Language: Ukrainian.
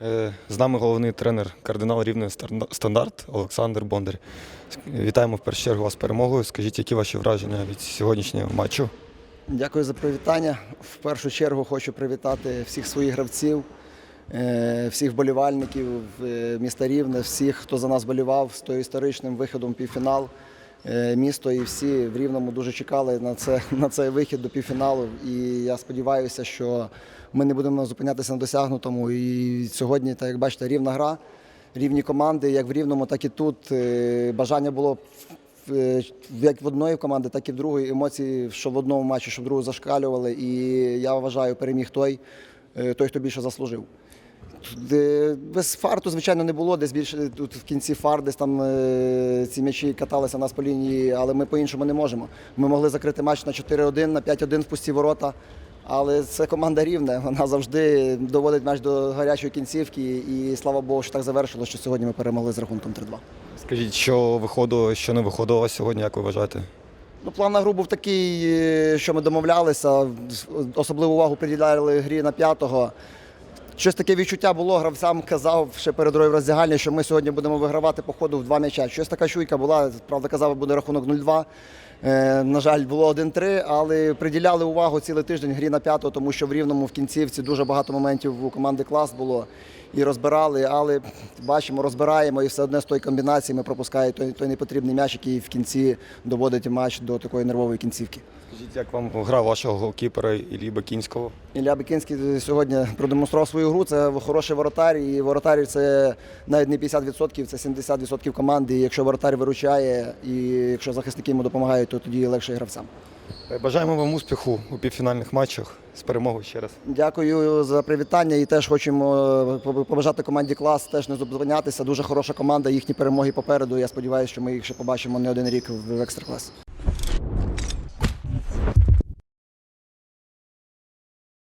Е, З нами головний тренер кардинал Старн- стандарт Олександр Бондар. Вітаємо в першу чергу вас з перемогою. Скажіть, які ваші враження від сьогоднішнього матчу? Дякую за привітання. В першу чергу хочу привітати всіх своїх гравців, е, всіх болівальників е, міста Рівне, всіх, хто за нас болівав з того історичним виходом в півфінал. Е, Місто і всі в Рівному дуже чекали на, це, на цей вихід до півфіналу. І я сподіваюся, що ми не будемо зупинятися на досягнутому. І сьогодні, так як бачите, рівна гра, рівні команди, як в Рівному, так і тут. Е, Бажання було е, як в одної команди, так і в другої емоції, що в одному матчі, що в другому зашкалювали. І я вважаю, переміг той, той, хто більше заслужив. Де- Без фарту, звичайно, не було. Десь більше тут в кінці фар, десь там е, ці м'ячі каталися нас по лінії, але ми по-іншому не можемо. Ми могли закрити матч на 4-1, на 5-1 в пусті ворота. Але це команда рівна. Вона завжди доводить матч до гарячої кінцівки. І слава Богу, що так завершило, що сьогодні ми перемогли з рахунком 3-2. Скажіть, що виходило, що не виходило сьогодні, як ви вважаєте? Ну, план на гру був такий, е, що ми домовлялися. Особливу увагу приділяли грі на п'ятого. Щось таке відчуття було, гравцям казав ще перед рою роздягальні, що ми сьогодні будемо вигравати по ходу в два м'яча. Щось така чуйка була, правда, казав, буде рахунок 0-2. Е, на жаль, було 1-3, але приділяли увагу цілий тиждень грі на п'ятого, тому що в рівному в кінцівці дуже багато моментів у команди клас було і розбирали, але бачимо, розбираємо і все одне з тої комбінації ми пропускаємо той, той непотрібний м'яч, який в кінці доводить матч до такої нервової кінцівки. Скажіть, як вам гра вашого голкіпера Іллі Бакінського? Ілля Бикінський сьогодні продемонстрував свою гру. Це хороший воротар, і воротар це навіть не 50%, це 70% команди. І якщо воротар виручає, і якщо захисники йому допомагають, то тоді легше гравцям. Е, Бажаємо вам успіху у півфінальних матчах. З перемогою ще раз. Дякую за привітання і теж хочемо е, побажати команді клас теж не зупинятися. Дуже хороша команда, їхні перемоги попереду. Я сподіваюся, що ми їх ще побачимо не один рік в екстракласі.